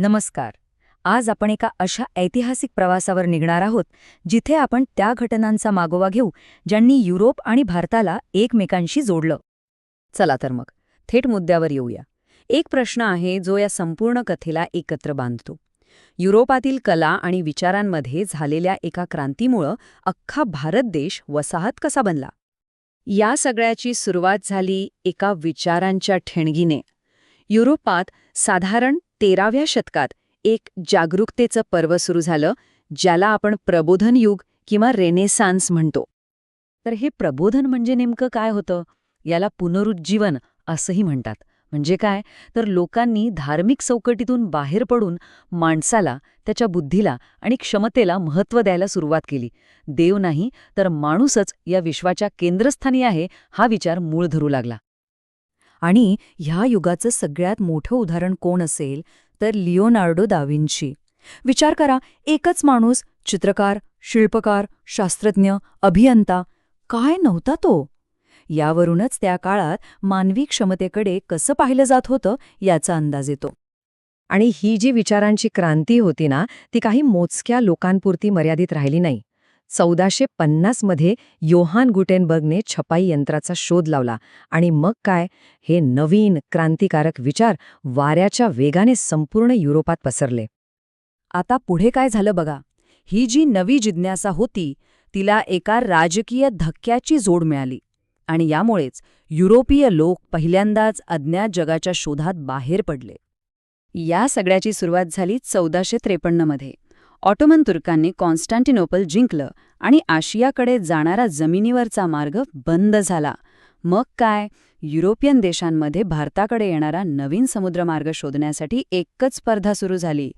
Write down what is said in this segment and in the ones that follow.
नमस्कार. आज आपण एका अशा ऐतिहासिक प्रवासावर निघणार आहोत जिथे आपण त्या घटनांचा मागोवा घेऊ ज्यांनी युरोप आणि भारताला एकमेकांशी जोडलं. चला तर मग थेट मुद्द्यावर येऊया. एक प्रश्न आहे जो या संपूर्ण कथेला एकत्र बांधतो. युरोपातील कला आणि विचारांमध्ये झालेल्या एका क्रांतीमुळं अख्खा भारत देश वसाहत कसा बनला? या सगळ्याची सुरुवात झाली एका विचारांच्या ठेणगीने. युरोपात साधारण तेराव्या शतकात एक जागरूकतेचं पर्व सुरू झालं ज्याला आपण प्रबोधन युग किंवा रेनेसान्स म्हणतो. तर हे प्रबोधन म्हणजे नेमकं काय होतं? याला पुनरुज्जीवन असंही म्हणतात. म्हणजे काय? तर लोकांनी धार्मिक चौकटीतून बाहेर पडून माणसाला त्याच्या बुद्धीला आणि क्षमतेला महत्त्व द्यायला सुरुवात केली. देव नाही तर माणूसच या विश्वाच्या केंद्रस्थानी आहे हा विचार मूळ धरू लागला. आणि ह्या युगाचं सगळ्यात मोठं उदाहरण कोण असेल तर लिओनार्डो दाविंची विचार करा एकच माणूस चित्रकार शिल्पकार शास्त्रज्ञ अभियंता काय नव्हता तो? यावरूनच त्या काळात मानवी क्षमतेकडे कसं पाहिलं जात होतं याचा अंदाज येतो. आणि ही जी विचारांची क्रांती होती ना ती काही मोजक्या लोकांपुरती मर्यादित राहिली नाही. चौदाशे पन्नासमध्ये योहान गुटेनबर्गने छपाई यंत्राचा शोध लावला. आणि मग काय? हे नवीन क्रांतिकारक विचार वाऱ्याच्या वेगाने संपूर्ण युरोपात पसरले. आता पुढे काय झालं बघा? ही जी नवी जिज्ञासा होती तिला एका राजकीय धक्क्याची जोड मिळाली. आणि यामुळेच युरोपीय लोक पहिल्यांदाच अज्ञात जगाच्या शोधात बाहेर पडले. या सगळ्याची सुरुवात झाली चौदाशे त्रेपन्नमध्ये ऑटोमन तुर्कांनी कॉन्स्टँटिनोपल जिंकलं आणि आशियाकडे जाणारा जमिनीवरचा मार्ग बंद झाला. मग काय? युरोपियन देशांमध्ये भारताकडे येणारा नवीन समुद्रमार्ग शोधण्यासाठी एकच स्पर्धा सुरू झाली.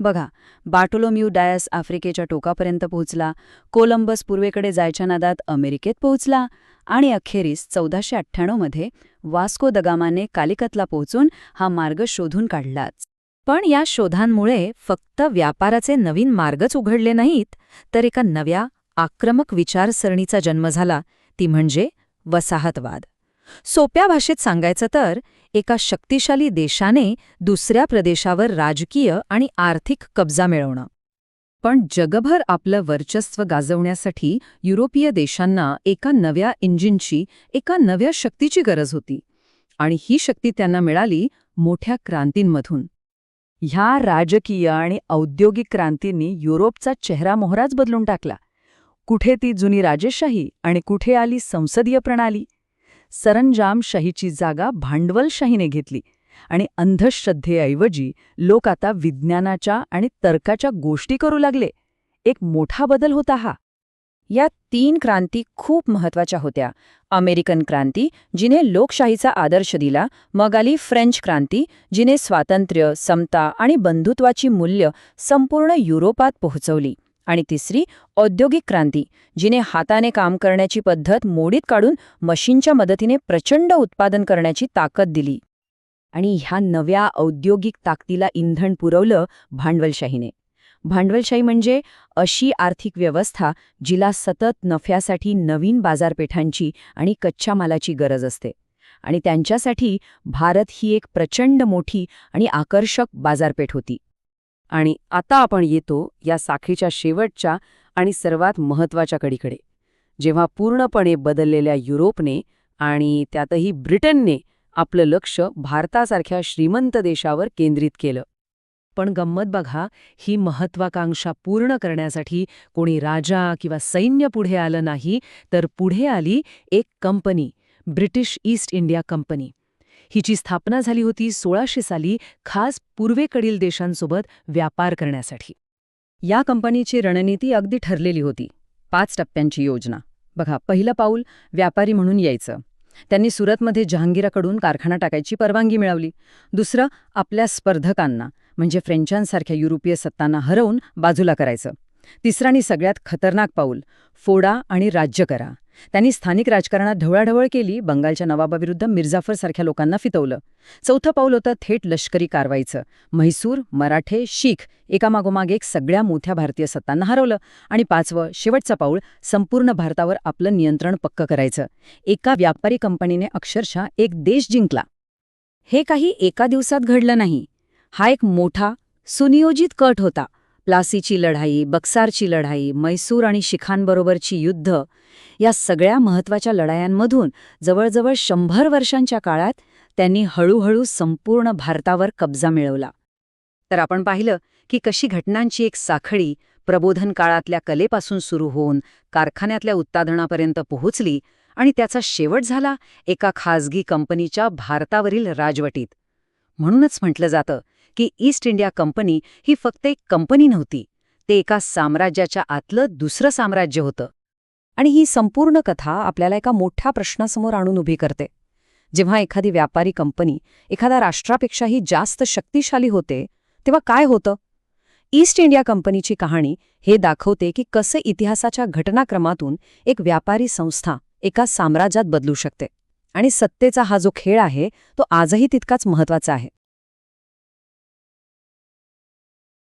बघा बाटोलोम्यू डायस आफ्रिकेच्या टोकापर्यंत पोहोचला कोलंबस पूर्वेकडे जायच्या नादात अमेरिकेत पोहोचला आणि अखेरीस चौदाशे अठ्ठ्याण्णवमध्ये वास्को दगामाने कालिकतला पोहोचून हा मार्ग शोधून काढलाच. पण या शोधांमुळे फक्त व्यापाराचे नवीन मार्गच उघडले नाहीत तर एका नव्या आक्रमक विचारसरणीचा जन्म झाला ती म्हणजे वसाहतवाद. सोप्या भाषेत सांगायचं तर एका शक्तिशाली देशाने दुसऱ्या प्रदेशावर राजकीय आणि आर्थिक कब्जा मिळवणं. पण जगभर आपलं वर्चस्व गाजवण्यासाठी युरोपीय देशांना एका नव्या इंजिनची एका नव्या शक्तीची गरज होती. आणि ही शक्ती त्यांना मिळाली मोठ्या क्रांतींमधून. ह्या राजकीय आणि औद्योगिक क्रांतींनी युरोपचा चेहरा मोहराच बदलून टाकला. कुठे ती जुनी राजेशाही आणि कुठे आली संसदीय प्रणाली? सरंजामशाहीची जागा भांडवलशाहीने घेतली आणि अंधश्रद्धेऐवजी लोक आता विज्ञानाच्या आणि तर्काच्या गोष्टी करू लागले. एक मोठा बदल होता हा. या तीन क्रांती खूप महत्त्वाच्या होत्या. अमेरिकन क्रांती जिने लोकशाहीचा आदर्श दिला मग आली फ्रेंच क्रांती जिने स्वातंत्र्य समता आणि बंधुत्वाची मूल्य संपूर्ण युरोपात पोहोचवली. आणि तिसरी औद्योगिक क्रांती जिने हाताने काम करण्याची पद्धत मोडीत काढून मशीनच्या मदतीने प्रचंड उत्पादन करण्याची ताकद दिली. आणि ह्या नव्या औद्योगिक ताकदीला इंधन पुरवलं भांडवलशाहीने. भांडवलशाही म्हणजे अशी आर्थिक व्यवस्था जिला सतत नफ्यासाठी नवीन बाजारपेठांची आणि कच्च्या मालाची गरज असते. आणि त्यांच्यासाठी भारत ही एक प्रचंड मोठी आणि आकर्षक बाजारपेठ होती. आणि आता आपण येतो या साखेच्या शेवटच्या आणि सर्वात महत्त्वाच्या कडीकडे जेव्हा पूर्णपणे बदललेल्या युरोपने आणि त्यातही ब्रिटनने आपलं लक्ष भारतासारख्या श्रीमंत देशावर केंद्रित केलं. पण गंमत बघा ही महत्वाकांक्षा पूर्ण करण्यासाठी कोणी राजा किंवा सैन्य पुढे आलं नाही तर पुढे आली एक company British East India company. हिची स्थापना झाली होती सोळाशे साली खास पूर्वेकडील देशांसोबत व्यापार करण्यासाठी. या कंपनीची रणनीती अगदी ठरलेली होती. पाच टप्प्यांची योजना. बघा पहिलं पाऊल व्यापारी म्हणून यायचं. त्यांनी सुरतमध्ये जहांगीराकडून कारखाना टाकायची परवानगी मिळवली. दुसरं आपल्या स्पर्धकांना. म्हणजे फ्रेंचांसारख्या युरोपीय सत्तांना हरवून बाजूला करायचं. तिसरं आणि सगळ्यात खतरनाक पाऊल फोडा आणि राज्य करा. त्यांनी स्थानिक राजकारणात ढवळाढवळ केली बंगालच्या नवाबाविरुद्ध मिर्जाफरसारख्या लोकांना फितवलं. चौथं पाऊल होतं थेट लष्करी कारवाईचं. म्हैसूर मराठे शीख एकामागोमाग एक सगळ्या मोठ्या भारतीय सत्तांना हरवलं आणि पाचवं शेवटचं पाऊल संपूर्ण भारतावर आपलं नियंत्रण पक्क करायचं. एका व्यापारी कंपनीने अक्षरशः एक देश जिंकला. हे काही एका दिवसात घडलं नाही. हा एक मोठा सुनियोजित कट होता. प्लासीची लढाई बक्सारची लढाई मैसूर आणि शिखांबरोबरची युद्ध या सगळ्या महत्त्वाच्या लढायांमधून जवळजवळ शंभर वर्षांच्या काळात त्यांनी हळूहळू संपूर्ण भारतावर कब्जा मिळवला. तर आपण पाहिलं की कशी घटनांची एक साखळी प्रबोधन काळातल्या कलेपासून सुरू होऊन कारखान्यातल्या उत्पादनापर्यंत पोहोचली आणि त्याचा शेवट झाला एका खाजगी कंपनीच्या भारतावरील राजवटीत. म्हणूनच म्हटलं जातं की ईस्ट इंडिया कंपनी ही फक्त एक कंपनी नव्हती ते एका साम्राज्याच्या आतलं दुसरं साम्राज्य होतं. आणि ही संपूर्ण कथा आपल्याला एका मोठ्या प्रश्नासमोर आणून उभी करते. जेव्हा एखादी व्यापारी कंपनी एखाद्या राष्ट्रापेक्षाही जास्त शक्तिशाली होते तेव्हा काय होतं? ईस्ट इंडिया कंपनीची कहाणी हे दाखवते की कसं इतिहासाच्या घटनाक्रमातून एक व्यापारी संस्था एका साम्राज्यात बदलू शकते. आणि सत्तेचा हा जो खेळ आहे तो आजही तितकाच महत्त्वाचा आहे.